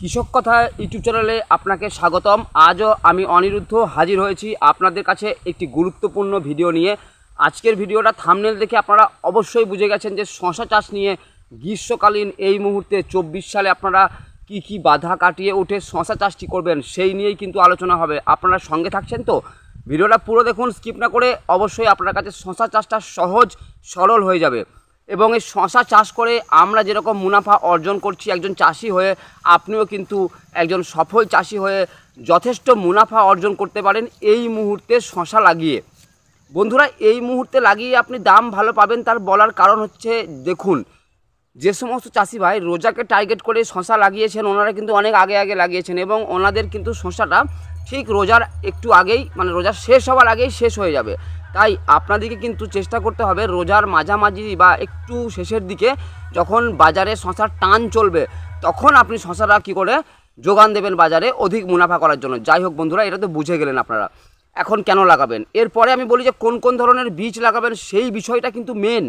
কৃষক কথা ইউটিউব চ্যানেলে আপনাকে স্বাগতম। আজও আমি অনিরুদ্ধ হাজির হয়েছি আপনাদের কাছে একটি গুরুত্বপূর্ণ ভিডিও নিয়ে। আজকের ভিডিওটা থামনেল দেখে আপনারা অবশ্যই বুঝে গেছেন যে শশা চাষ নিয়ে গ্রীষ্মকালীন এই মুহূর্তে চব্বিশ সালে আপনারা কি কি বাধা কাটিয়ে উঠে শশা চাষটি করবেন সেই নিয়েই কিন্তু আলোচনা হবে। আপনারা সঙ্গে থাকছেন তো? ভিডিওটা পুরো দেখুন স্কিপ না করে অবশ্যই আপনার কাছে শশা চাষটা সহজ সরল হয়ে যাবে। এবং এই শশা চাষ করে আমরা যেরকম মুনাফা অর্জন করছি, একজন চাষি হয়ে আপনিও কিন্তু একজন সফল চাষি হয়ে যথেষ্ট মুনাফা অর্জন করতে পারেন এই মুহূর্তে শশা লাগিয়ে। বন্ধুরা, এই মুহূর্তে লাগিয়ে আপনি দাম ভালো পাবেন তার বলার কারণ হচ্ছে, দেখুন, যে সমস্ত চাষি ভাই রোজাকে টার্গেট করে শশা লাগিয়েছেন, ওনারা কিন্তু অনেক আগে আগে লাগিয়েছেন এবং ওনাদের কিন্তু শশাটা ঠিক রোজার একটু আগেই মানে রোজার শেষ হওয়ার আগেই শেষ হয়ে যাবে। তাই আপনাদেরকে কিন্তু চেষ্টা করতে হবে রোজার মাঝামাঝি বা একটু শেষের দিকে যখন বাজারে শশার টান চলবে, তখন আপনি শশাটা কী করে যোগান দেবেন বাজারে অধিক মুনাফা করার জন্য। যাই হোক বন্ধুরা, এটা তো বুঝে গেলেন আপনারা। এখন কেন লাগাবেন? এরপরে আমি বলি যে কোন কোন ধরনের বীজ লাগাবেন সেই বিষয়টা কিন্তু মেন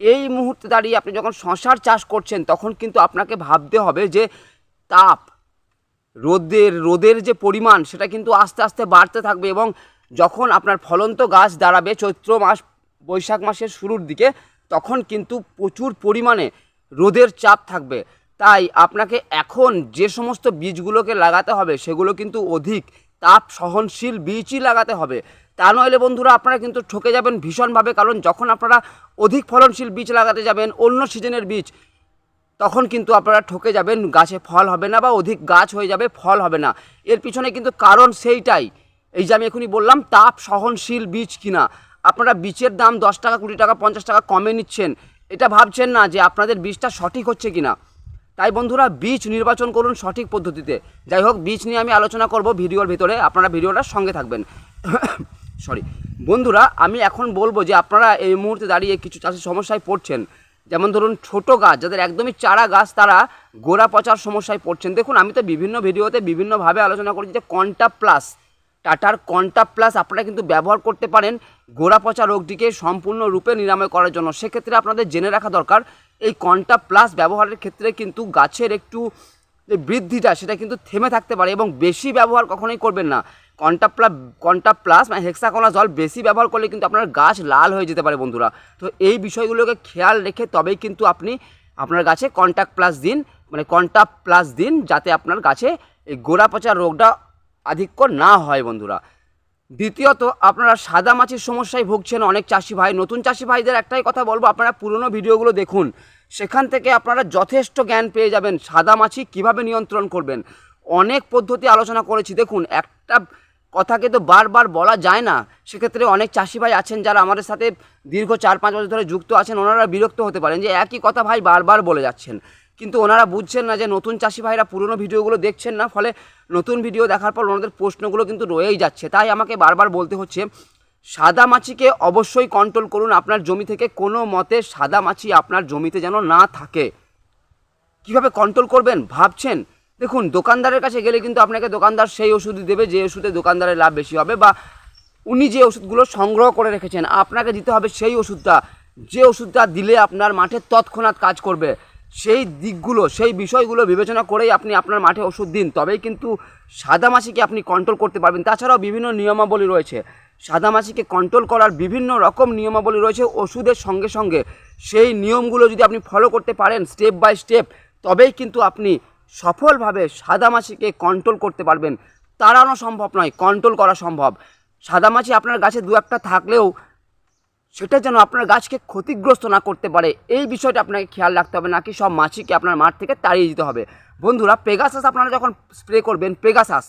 এই মুহূর্তে দাঁড়িয়ে আপনি যখন শশার চাষ করছেন, তখন কিন্তু আপনাকে ভাবতে হবে যে তাপ, রোদের রোদের যে পরিমাণ, সেটা কিন্তু আস্তে আস্তে বাড়তে থাকবে এবং যখন আপনার ফলন্ত গাছ দাঁড়াবে চৈত্র মাস, বৈশাখ মাসের শুরুর দিকে, তখন কিন্তু প্রচুর পরিমাণে রোদের চাপ থাকবে। তাই আপনাকে এখন যে সমস্ত বীজগুলোকে লাগাতে হবে, সেগুলো কিন্তু অধিক তাপ সহনশীল বীজই লাগাতে হবে। তা নইলে বন্ধুরা আপনারা কিন্তু ঠকে যাবেন ভীষণভাবে, কারণ যখন আপনারা অধিক ফলনশীল বীজ লাগাতে যাবেন, অন্য সিজনের বীজ, তখন কিন্তু আপনারা ঠকে যাবেন, গাছে ফল হবে না বা অধিক গাছ হয়ে যাবে, ফল হবে না। এর পিছনে কিন্তু কারণ সেইটাই। এই যে আমি এখনই বললাম, তাপ সহনশীল বীজ কিনা। আপনারা বীজের দাম দশ টাকা, কুড়ি টাকা, পঞ্চাশ টাকা কমে নিচ্ছেন। এটা ভাবছেন না যে আপনাদের বীজটা সঠিক হচ্ছে কিনা। তাই বন্ধুরা, বীজ নির্বাচন করুন সঠিক পদ্ধতিতে। যাই হোক, বীজ নিয়ে আমি আলোচনা করব ভিডিওর ভিতরে। আপনারা ভিডিওটার সঙ্গে থাকবেন। সরি বন্ধুরা, আমি এখন বলব যে আপনারা এই মুহূর্তে দাঁড়িয়ে কিছু চাষের সমস্যায় পড়ছেন। যেমন ধরুন, ছোট গাছ, যাদের একদমই চারা গাছ, তারা গোড়া পচার সমস্যায় পড়ছেন। দেখুন, আমি তো বিভিন্ন ভিডিওতে বিভিন্নভাবে আলোচনা করেছি যে কন্টা প্লাস। টাটার কন্টা প্লাস আপনারা কিন্তু ব্যবহার করতে পারেন গোড়া পচা রোগটিকে সম্পূর্ণরূপে নিরাময় করার জন্য। সেক্ষেত্রে আপনাদের জেনে রাখা দরকার, এই কন্টা প্লাস ব্যবহারের ক্ষেত্রে কিন্তু গাছের একটু যে বৃদ্ধিটা সেটা কিন্তু থেমে থাকতে পারে এবং বেশি ব্যবহার কখনোই করবেন না। কন্টা প্লাস কন্টা প্লাস মানে হেক্সাকোনা জল বেশি ব্যবহার করলে কিন্তু আপনার গাছ লাল হয়ে যেতে পারে বন্ধুরা। তো এই বিষয়গুলোকে খেয়াল রেখে তবেই কিন্তু আপনি আপনার গাছে কন্টাক্ট প্লাস দিন মানে কন্টা প্লাস দিন যাতে আপনার গাছে এই গোড়া পচা রোগটা আধিক্য না হয় বন্ধুরা। দ্বিতীয়ত, আপনারা সাদা মাছির সমস্যায় ভুগছেন অনেক চাষি ভাই। নতুন চাষি ভাইদের একটাই কথা বলব, আপনারা পুরনো ভিডিওগুলো দেখুন। সেখান থেকে আপনারা যথেষ্ট জ্ঞান পেয়ে যাবেন সাদা মাছি কীভাবে নিয়ন্ত্রণ করবেন। অনেক পদ্ধতি আলোচনা করেছি। দেখুন, একটা কথাকে তো বারবার বলা যায় না। সেক্ষেত্রে অনেক চাষি ভাই আছেন যারা আমাদের সাথে দীর্ঘ চার পাঁচ বছর ধরে যুক্ত আছেন, ওনারা বিরক্ত হতে পারেন যে একই কথা ভাই বারবার বলে যাচ্ছেন। কিন্তু ওনারা বুঝছেন না যে নতুন চাষি ভাইরা পুরনো ভিডিওগুলো দেখছেন না, ফলে নতুন ভিডিও দেখার পর ওনাদের প্রশ্নগুলো কিন্তু রয়েই যাচ্ছে। তাই আমাকে বারবার বলতে হচ্ছে, সাদা মাছিকে অবশ্যই কন্ট্রোল করুন। আপনার জমি থেকে কোনো মতে সাদা মাছি আপনার জমিতে যেন না থাকে। কীভাবে কন্ট্রোল করবেন? ভাবছেন? দেখুন, দোকানদারের কাছে গেলে কিন্তু আপনাকে দোকানদার সেই ওষুধই দেবে, যে ওষুধে দোকানদারের লাভ বেশি হবে বা উনি যে ওষুধগুলো সংগ্রহ করে রেখেছেন, আপনাকে দিতে হবে সেই ওষুধটা। যে ওষুধটা দিলে আপনার মাঠে তৎক্ষণাৎ কাজ করবে। সেই দিকগুলো, সেই বিষয়গুলো বিবেচনা করেই আপনি আপনার মাঠে ওষুধ দিন। তবেই কিন্তু সাদা মাছিকে আপনি কন্ট্রোল করতে পারবেন। তাছাড়াও বিভিন্ন নিয়মাবলী রয়েছে। সাদা মাছিকে কন্ট্রোল করার বিভিন্ন রকম নিয়মাবলী রয়েছে ওষুধের সঙ্গে সঙ্গে। সেই নিয়মগুলো যদি আপনি ফলো করতে পারেন স্টেপ বাই স্টেপ তবেই কিন্তু আপনি সফলভাবে সাদা মাছিকে কন্ট্রোল করতে পারবেন। তাড়ানো সম্ভব নয় কন্ট্রোল করা সম্ভব। সাদা মাছি আপনার গাছে দু একটা থাকলেও সেটা যেন আপনার গাছকে ক্ষতিগ্রস্ত না করতে পারে, এই বিষয়টা আপনাকে খেয়াল রাখতে হবে, নাকি সব মাছিকে আপনার মাঠ থেকে তাড়িয়ে দিতে হবে। বন্ধুরা পেগাসাস আপনারা যখন স্প্রে করবেন পেগাসাস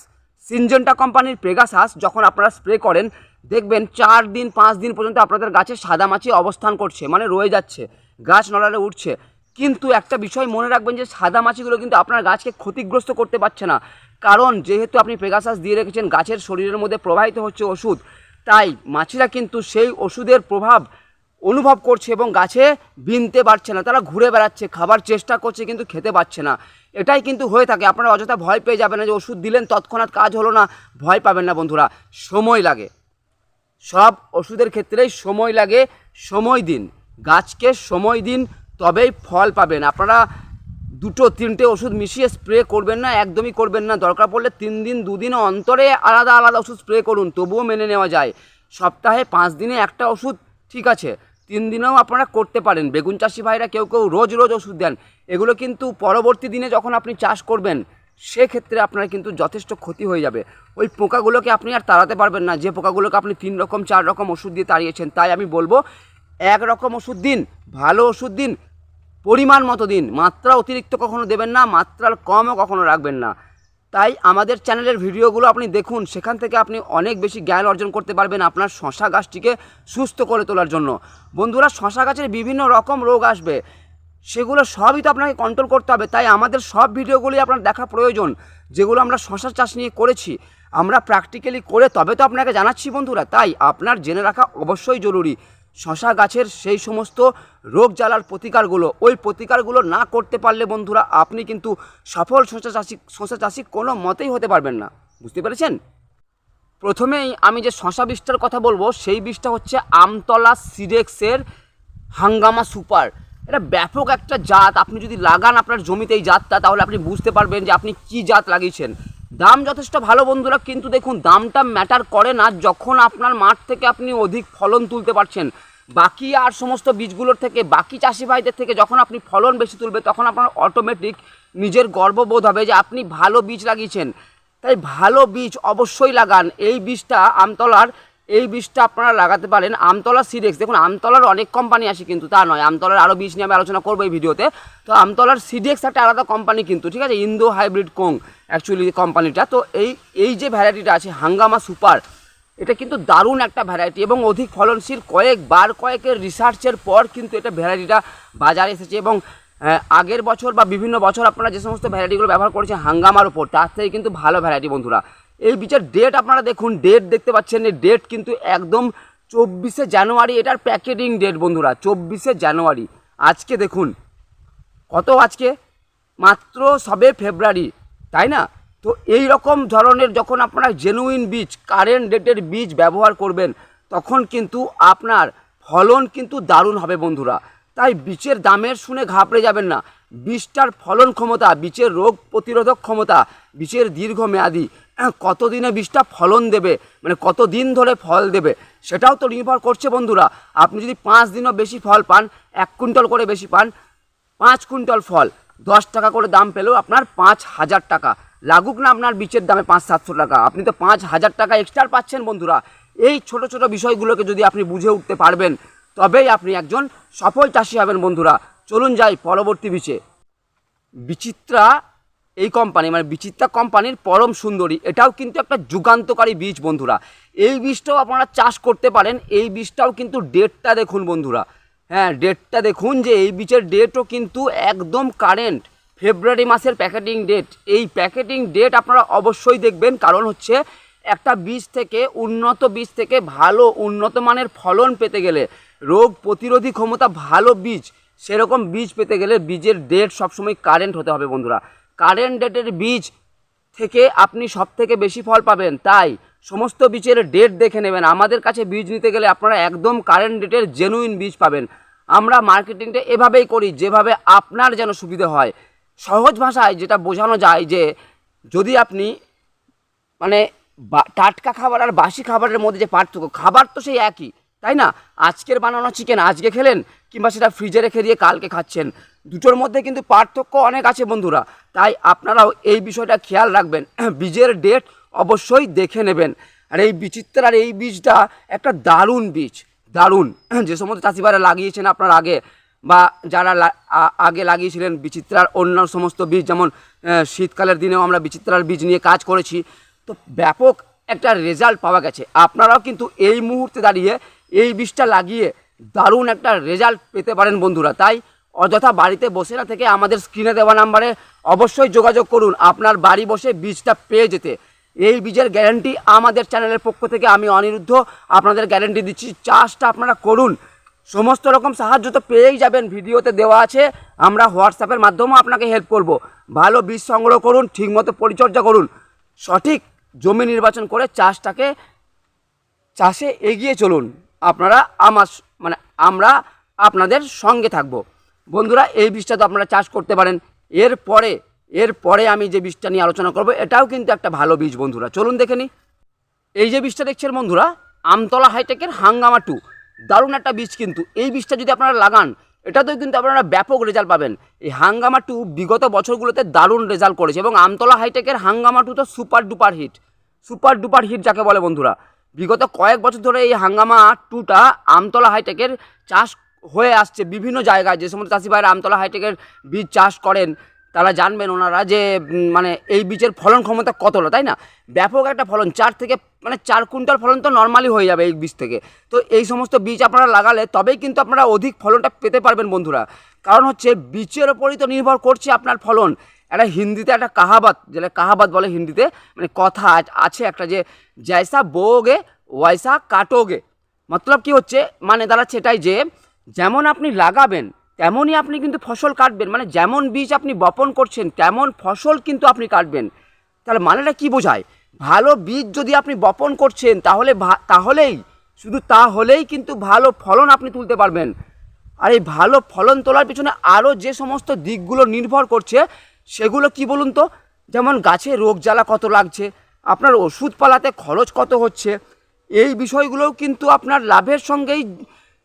সিনজেন্টা কোম্পানির পেগাসাস যখন আপনারা স্প্রে করেন, দেখবেন চার দিন, পাঁচ দিন পর্যন্ত আপনাদের গাছে সাদা মাছি অবস্থান করছে মানে রয়ে যাচ্ছে, গাছ নড়ালে উঠছে। কিন্তু একটা বিষয় মনে রাখবেন যে, সাদা মাছিগুলো কিন্তু আপনার গাছকে ক্ষতিগ্রস্ত করতে পারছে না। কারণ, যেহেতু আপনি পেগাসাস দিয়ে রেখেছেন, গাছের শরীরের মধ্যে প্রবাহিত হচ্ছে ওষুধ তাই মাছিরা কিন্তু সেই ওষুধের প্রভাব অনুভব করছে এবং গাছে বিনতে পারছে না। তারা ঘুরে বেড়াচ্ছে, খাবার চেষ্টা করছে কিন্তু খেতে পাচ্ছে না। এটাই কিন্তু হয়ে থাকে। আপনারা অযথা ভয় পেয়ে যাবেন না যে ওষুধ দিলেন, তৎক্ষণাৎ কাজ হলো না। ভয় পাবেন না বন্ধুরা। সময় লাগে। সব ওষুধের ক্ষেত্রেই সময় লাগে। সময় দিন। গাছকে সময় দিন, তবেই ফল পাবেন। আপনারা দুটো তিনটে ওষুধ মিশিয়ে স্প্রে করবেন না, একদমই করবেন না। দরকার পড়লে তিন দিন দুদিন অন্তরে আলাদা আলাদা ওষুধ স্প্রে করুন, তবুও মেনে নেওয়া যায়। সপ্তাহে পাঁচ দিনে একটা ওষুধ ঠিক আছে, তিন দিনেও আপনারা করতে পারেন। বেগুন চাষি ভাইরা কেউ কেউ রোজ রোজ ওষুধ দেন। এগুলো কিন্তু পরবর্তী দিনে যখন আপনি চাষ করবেন, সেক্ষেত্রে আপনার কিন্তু যথেষ্ট ক্ষতি হয়ে যাবে। ওই পোকাগুলোকে আপনি আর তাড়াতে পারবেন না। যে পোকাগুলোকে আপনি তিন রকম, চার রকম ওষুধ দিয়ে তাড়িয়েছেন, তাই আমি বলব, এক রকম ওষুধ দিন, ভালো ওষুধ দিন পরিমাণ মতো দিন। মাত্রা অতিরিক্ত কখনো দেবেন না, মাত্রার কমও কখনো রাখবেন না। তাই আমাদের চ্যানেলের ভিডিওগুলো আপনি দেখুন, সেখান থেকে আপনি অনেক বেশি জ্ঞান অর্জন করতে পারবেন আপনার শশা গাছটিকে সুস্থ করে তোলার জন্য। বন্ধুরা, শশা গাছের বিভিন্ন রকম রোগ আসবে, সেগুলো সবই তো আপনাকে কন্ট্রোল করতে হবে। তাই আমাদের সব ভিডিওগুলি আপনার দেখা প্রয়োজন, যেগুলো আমরা শশা চাষ নিয়ে করেছি। আমরা প্র্যাকটিক্যালি করে তবে তো আপনাকে জানাচ্ছি বন্ধুরা, তাই আপনার জেনে রাখা অবশ্যই জরুরি। শশা গাছের সেই সমস্ত রোগ জ্বালার প্রতিকারগুলো, ওই প্রতিকারগুলো না করতে পারলে বন্ধুরা আপনি কিন্তু সফল শশা চাষি শশা চাষি কোনো মতেই হতে পারবেন না। বুঝতে পেরেছেন? প্রথমেই আমি যে শশা বীজটার কথা বলব, সেই বীজটা হচ্ছে আমতলা সিডেক্সের হাঙ্গামা সুপার। এটা ব্যাপক একটা জাত। আপনি যদি লাগান আপনার জমিতে এই জাতটা, তাহলে আপনি বুঝতে পারবেন যে আপনি কি জাত লাগিয়েছেন। দাম যথেষ্ট ভালো বন্ধুরা, কিন্তু দেখুন, দামটা ম্যাটার করে না যখন আপনার মাঠ থেকে আপনি অধিক ফলন তুলতে পারছেন। বাকি আর সমস্ত বীজগুলোর থেকে, বাকি চাষি ভাইদের থেকে যখন আপনি ফলন বেশি তুলবে, তখন আপনার অটোমেটিক নিজের গর্ববোধ হবে যে আপনি ভালো বীজ লাগিয়েছেন। তাই ভালো বীজ অবশ্যই লাগান। এই বীজটা আমতলার এই বীজটা আপনারা লাগাতে পারেন। আমতলা সিডেক্স দেখুন, আমতলার অনেক কোম্পানি আসে কিন্তু, তা নয়, আমতলার আরও বীজ নিয়ে আমি আলোচনা করব এই ভিডিওতে। তো আমতলার সিডেক্স একটা আলাদা কোম্পানি কিন্তু, ঠিক আছে? ইন্দো হাইব্রিড কোং অ্যাকচুয়ালি কোম্পানিটা তো এই এই যে ভ্যারাইটিটা আছে হাঙ্গামা সুপার এটা কিন্তু দারুণ একটা ভ্যারাইটি এবং অধিক ফলনশীল। কয়েকবার কয়েকের রিসার্চের পর কিন্তু এটা ভ্যারাইটিটা বাজারে এসেছে এবং আগের বছর বা বিভিন্ন বছর আপনারা যে সমস্ত ভ্যারাইটিগুলো ব্যবহার করেছেন হাঙ্গামার উপর, তার থেকে কিন্তু ভালো ভ্যারাইটি বন্ধুরা। এই বীজের ডেট আপনারা দেখুন ডেট দেখতে পাচ্ছেন, এই ডেট কিন্তু একদম চব্বিশে জানুয়ারি, এটার প্যাকেটিং ডেট বন্ধুরা, চব্বিশে জানুয়ারি। আজকে দেখুন, কত আজকে? মাত্র সবে ফেব্রুয়ারি, তাই না? তো এই রকম ধরনের যখন আপনারা জেনুইন বীজ কারেন্ট ডেটের বীজ ব্যবহার করবেন, তখন কিন্তু আপনার ফলন কিন্তু দারুণ হবে বন্ধুরা। তাই বীজের দামের শুনে ঘাবড়ে যাবেন না। বীজটার ফলন ক্ষমতা, বীজের রোগ প্রতিরোধক ক্ষমতা, বীজের দীর্ঘমেয়াদী কতদিনে বীজটা ফলন দেবে? মানে কত দিন ধরে ফল দেবে? সেটাও তো নির্ভর করছে বন্ধুরা। আপনি যদি পাঁচ দিনও বেশি ফল পান, এক কুইন্টাল করে বেশি পান, পাঁচ কুইন্টাল ফল, দশ টাকা করে দাম পেলেও আপনার পাঁচ হাজার টাকা। লাগুক না আপনার বীজের দামে পাঁচ, সাতশো টাকা। আপনি তো পাঁচ হাজার টাকা এক্সট্রা পাচ্ছেন বন্ধুরা। এই ছোট ছোট বিষয়গুলোকে যদি আপনি বুঝে উঠতে পারবেন, তবেই আপনি একজন সফল চাষি হবেন বন্ধুরা। চলুন যাই পরবর্তী বিচে বিচিত্রা এই কোম্পানি মানে বিচিত্রা কোম্পানির পরম সুন্দরী। এটাও কিন্তু একটা যুগান্তকারী বীজ বন্ধুরা। এই বীজটাও আপনারা চাষ করতে পারেন। এই বীজটাও কিন্তু ডেটটা দেখুন বন্ধুরা। হ্যাঁ ডেটটা দেখুন যে এই বীজের ডেটও কিন্তু একদম কারেন্ট ফেব্রুয়ারি মাসের প্যাকেটিং ডেট এই প্যাকেটিং ডেট আপনারা অবশ্যই দেখবেন। কারণ হচ্ছে একটা বীজ থেকে উন্নত বীজ থেকে ভালো উন্নত মানের ফলন পেতে গেলে, রোগ প্রতিরোধী ক্ষমতা ভালো বীজ, সেরকম বীজ পেতে গেলে বীজের ডেট সবসময় কারেন্ট হতে হবে বন্ধুরা। কারেন্ট ডেটের বীজ থেকে আপনি সব থেকে বেশি ফল পাবেন। তাই সমস্ত বীজের ডেট দেখে নেবেন। আমাদের কাছে বীজ নিতে গেলে আপনারা একদম কারেন্ট ডেটের জেনুইন বীজ পাবেন। আমরা মার্কেটিংটা এভাবেই করি, যেভাবে আপনার যেন সুবিধে হয়। সহজ ভাষায় যেটা বোঝানো যায় যে, যদি আপনি মানে টাটকা খাবার আর বাসি খাবারের মধ্যে যে পার্থক্য, খাবার তো সেই একই। তাই না? আজকের বানানো চিকেন আজকে খেলেন কিংবা সেটা ফ্রিজে রেখে দিয়ে কালকে খাচ্ছেন। দুটোর মধ্যে কিন্তু পার্থক্য অনেক আছে বন্ধুরা। তাই আপনারাও এই বিষয়টা খেয়াল রাখবেন। বীজের ডেট অবশ্যই দেখে নেবেন। আর এই বিচিত্রার এই বীজটা একটা দারুণ বীজ। দারুণ। যে সমস্ত চাষিবারা লাগিয়েছেন আপনার আগে বা যারা আগে লাগিয়েছিলেন বিচিত্রার অন্য সমস্ত বীজ, যেমন শীতকালের দিনেও আমরা বিচিত্রার বীজ নিয়ে কাজ করেছি। তো ব্যাপক একটা রেজাল্ট পাওয়া গেছে। আপনারাও কিন্তু এই মুহূর্তে দাঁড়িয়ে এই বীজটা লাগিয়ে দারুণ একটা রেজাল্ট পেতে পারেন বন্ধুরা। তাই অযথা বাড়িতে বসে না থেকে আমাদের স্ক্রিনে দেওয়া নাম্বারে অবশ্যই যোগাযোগ করুন। আপনার বাড়ি বসে বীজটা পেয়ে যেতে। এই বীজের গ্যারান্টি আমাদের চ্যানেলের পক্ষ থেকে আমি অনিরুদ্ধ। আপনাদের গ্যারান্টি দিচ্ছি চাষটা আপনারা করুন। সমস্ত রকম সাহায্য তো পেয়েই যাবেন, ভিডিওতে দেওয়া আছে। আমরা হোয়াটসঅ্যাপের মাধ্যমেও আপনাকে হেল্প করব। ভালো বীজ সংগ্রহ করুন, ঠিকমতো পরিচর্যা করুন। সঠিক জমি নির্বাচন করে চাষটাকে চাষে এগিয়ে চলুন। আপনারা আমার মানে আমরা আপনাদের সঙ্গে থাকব। বন্ধুরা, এই বীজটা তো আপনারা চাষ করতে পারেন। এরপরে এরপরে আমি যে বীজটা নিয়ে আলোচনা করব, এটাও কিন্তু একটা ভালো বীজ বন্ধুরা। চলুন দেখে নিই এই যে বীজটা দেখছেন বন্ধুরা, আমতলা হাইটেকের হাঙ্গামা টু। দারুণ একটা বীজ কিন্তু। এই বীজটা যদি আপনারা লাগান, এটাতেও কিন্তু আপনারা ব্যাপক রেজাল্ট পাবেন। এই হাঙ্গামা টু বিগত বছরগুলোতে দারুণ রেজাল্ট করেছে এবং আমতলা হাইটেকের হাঙ্গামা টু তো super duper hit super duper hit যাকে বলে বন্ধুরা। বিগত কয়েক বছর ধরে এই হাঙ্গামা টুটা আমতলা হাইটেকের চাষ হয়ে আসছে বিভিন্ন জায়গায়। যে সমস্ত চাষি ভাইরা আমতলা হাইটেকের বীজ চাষ করেন, তারা জানবেন ওনারা যে মানে এই বীজের ফলন ক্ষমতা কতটা, তাই না? ব্যাপক একটা ফলন, চার থেকে মানে চার কুইন্টাল ফলন তো নর্মালি হয়ে যাবে এই বীজ থেকে। তো এই সমস্ত বীজ আপনারা লাগালে তবেই কিন্তু আপনারা অধিক ফলনটা পেতে পারবেন বন্ধুরা। কারণ হচ্ছে বীজের ওপরই তো নির্ভর করছে আপনার ফলন। একটা হিন্দিতে একটা কাহাবাত, যেটা কাহাবাত বলে হিন্দিতে মানে কথা আছে একটা যে, জয়সা বোগে, ওয়াইসা কাটোগে। মতলব কি হচ্ছে? মানে দাঁড়াচ্ছে এটাই যে, যেমন আপনি লাগাবেন, তেমনই আপনি কিন্তু ফসল কাটবেন। মানে যেমন বীজ আপনি বপন করছেন, তেমন ফসল কিন্তু আপনি কাটবেন। তাহলে মানেটা কি বোঝায়? ভালো বীজ যদি আপনি বপন করছেন, তাহলে তাহলেই, শুধু তাহলেই কিন্তু ভালো ফলন আপনি তুলতে পারবেন। আর এই ভালো ফলন তোলার পিছনে আরও যে সমস্ত দিকগুলো নির্ভর করছে সেগুলো কি বলুন তো? যেমন গাছে রোগ জ্বালা কত লাগছে, আপনার ওষুধ পালাতে খরচ কত হচ্ছে, এই বিষয়গুলোও কিন্তু আপনার লাভের সঙ্গেই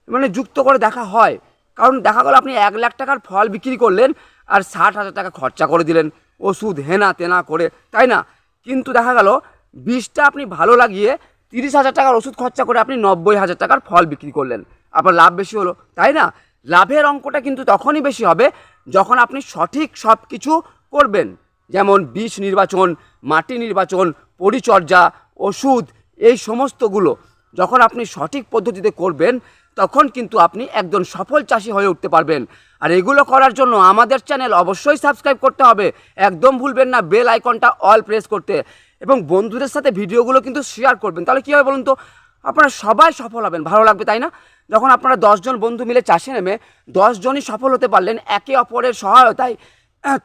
মানে যুক্ত করে দেখা হয়। কারণ দেখা গেল আপনি এক লাখ টাকার ফল বিক্রি করলেন আর ষাট হাজার টাকা খরচা করে দিলেন, ওষুধ হেনা তেনা করে, তাই না? কিন্তু দেখা গেল বীজটা আপনি ভালো লাগিয়ে তিরিশ হাজার টাকার ওষুধ খরচা করে আপনি নব্বই হাজার টাকার ফল বিক্রি করলেন। আপনার লাভ বেশি হলো, তাই না? লাভের অঙ্কটা কিন্তু তখনই বেশি হবে যখন আপনি সঠিক সব কিছু করবেন, যেমন বীজ নির্বাচন, মাটি নির্বাচন, পরিচর্যা, ওষুধ, এই সমস্তগুলো যখন আপনি সঠিক পদ্ধতিতে করবেন, তখন কিন্তু আপনি একজন সফল চাষি হয়ে উঠতে পারবেন। আর এগুলো করার জন্য আমাদের চ্যানেল অবশ্যই সাবস্ক্রাইব করতে হবে। একদম ভুলবেন না, বেল আইকনটা অল প্রেস করতে। এবং বন্ধুদের সাথে ভিডিওগুলো কিন্তু শেয়ার করবেন। তাহলে কী হবে বলুন তো? আপনারা সবাই সফল হবেন। ভালো লাগবে, তাই না? যখন আপনারা দশজন বন্ধু মিলে চাষে নেমে দশজনই সফল হতে পারলেন একে অপরের সহায়তায়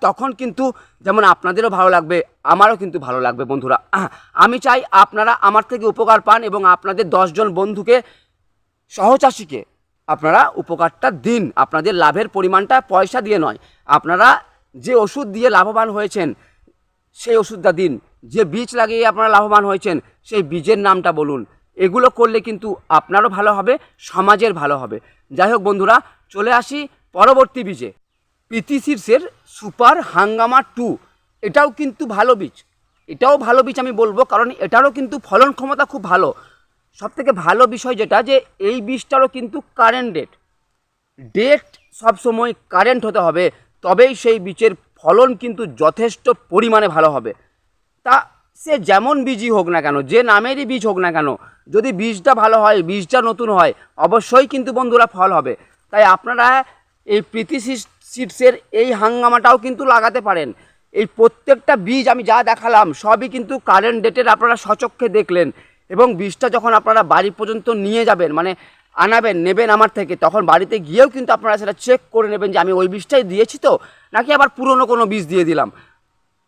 তখন কিন্তু যেমন আপনাদেরও ভালো লাগবে, আমারও কিন্তু ভালো লাগবে বন্ধুরা। আমি চাই আপনারা আমার থেকে উপকার পান এবং আপনাদের দশজন বন্ধুকে, সহচাষীকে আপনারা উপকারটা দিন। আপনাদের লাভের পরিমাণটা পয়সা দিয়ে নয়। আপনারা যে ওষুধ দিয়ে লাভবান হয়েছেন, সেই ওষুধটা দিন। যে বীজ লাগিয়ে আপনারা লাভবান হয়েছেন, সেই বীজের নামটা বলুন। এগুলো করলে কিন্তু আপনারও ভালো হবে, সমাজের ভালো হবে। যাই হোক বন্ধুরা, চলে আসি পরবর্তী বীজে। প্রীতি শীর্ষের সুপার হাঙ্গামা টু, এটাও কিন্তু ভালো বীজ। এটাও ভালো বীজ আমি বলব, কারণ এটারও কিন্তু ফলন ক্ষমতা খুব ভালো। সবথেকে ভালো বিষয় যেটা, যে এই বীজটারও কিন্তু কারেন্ট ডেট ডেট সবসময় কারেন্ট হতে হবে, তবেই সেই বীজের ফলন কিন্তু যথেষ্ট পরিমাণে ভালো হবে। তা সে যেমন বীজই হোক না কেন, যে নামেরই বীজ হোক না কেন, যদি বীজটা ভালো হয়, বীজটা নতুন হয়, অবশ্যই কিন্তু বন্ধুরা ফল হবে। তাই আপনারা এই প্রীতি সিডসের এই হাঙ্গামাটাও কিন্তু লাগাতে পারেন। এই প্রত্যেকটা বীজ আমি যা দেখালাম, সবই কিন্তু কারেন্ট ডেটের আপনারা সচক্ষে দেখলেন এবং বীজটা যখন আপনারা বাড়ি পর্যন্ত নিয়ে যাবেন মানে আনাবেন, নেবেন আমার থেকে, তখন বাড়িতে গিয়েও কিন্তু আপনারা সেটা চেক করে নেবেন যে আমি ওই বীজটাই দিয়েছি তো, নাকি আবার পুরনো কোনো বীজ দিয়ে দিলাম।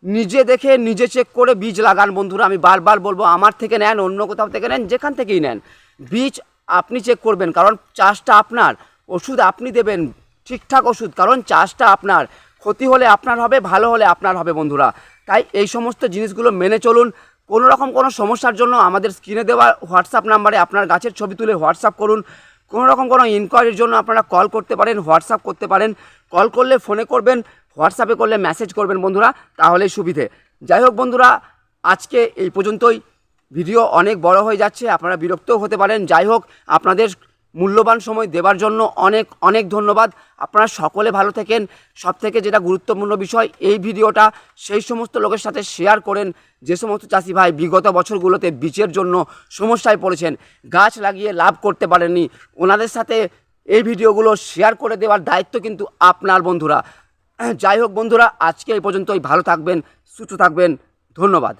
নিজে দেখে, নিজে চেক করে বীজ লাগান বন্ধুরা। আমি বারবার বলব, আমার থেকে নেন, অন্য কোথাও থেকে নেন, যেখান থেকেই নেন। বীজ আপনি চেক করবেন, কারণ চাষটা আপনার। ওষুধ আপনি দেবেন, ঠিকঠাক ওষুধ, কারণ চাষটা আপনার। ক্ষতি হলে আপনার হবে, ভালো হলে আপনার হবে বন্ধুরা। তাই এই সমস্ত জিনিসগুলো মেনে চলুন। কোনো রকম কোনো সমস্যার জন্য আমাদের স্ক্রিনে দেওয়া হোয়াটসঅ্যাপ নাম্বারে আপনার গাছের ছবি তুলে হোয়াটসঅ্যাপ করুন। কোনো রকম কোনো ইনকোয়ারির জন্য আপনারা কল করতে পারেন, হোয়াটসঅ্যাপ করতে পারেন। কল করলে ফোনে করবেন। হোয়াটসঅ্যাপে করলে মেসেজ করবেন বন্ধুরা, তাহলেই সুবিধে। যাই হোক বন্ধুরা, আজকে এই পর্যন্তই। ভিডিও অনেক বড় হয়ে যাচ্ছে, আপনারা বিরক্তও হতে পারেন। যাই হোক, আপনাদের মূল্যবান সময় দেবার জন্য অনেক অনেক ধন্যবাদ। আপনারা সকলে ভালো থাকেন। সব থেকে যেটা গুরুত্বপূর্ণ বিষয়, এই ভিডিওটা সেই সমস্ত লোকের সাথে শেয়ার করেন। যে সমস্ত চাষি ভাই বিগত বছরগুলোতে বীজের জন্য সমস্যায় পড়েছেন, গাছ লাগিয়ে লাভ করতে পারেননি, ওনাদের সাথে এই ভিডিওগুলো শেয়ার করে দেওয়ার দায়িত্ব কিন্তু আপনার বন্ধুরা। যাই হোক বন্ধুরা আজকে এই পর্যন্তই। ভালো থাকবেন সুস্থ থাকবেন। ধন্যবাদ।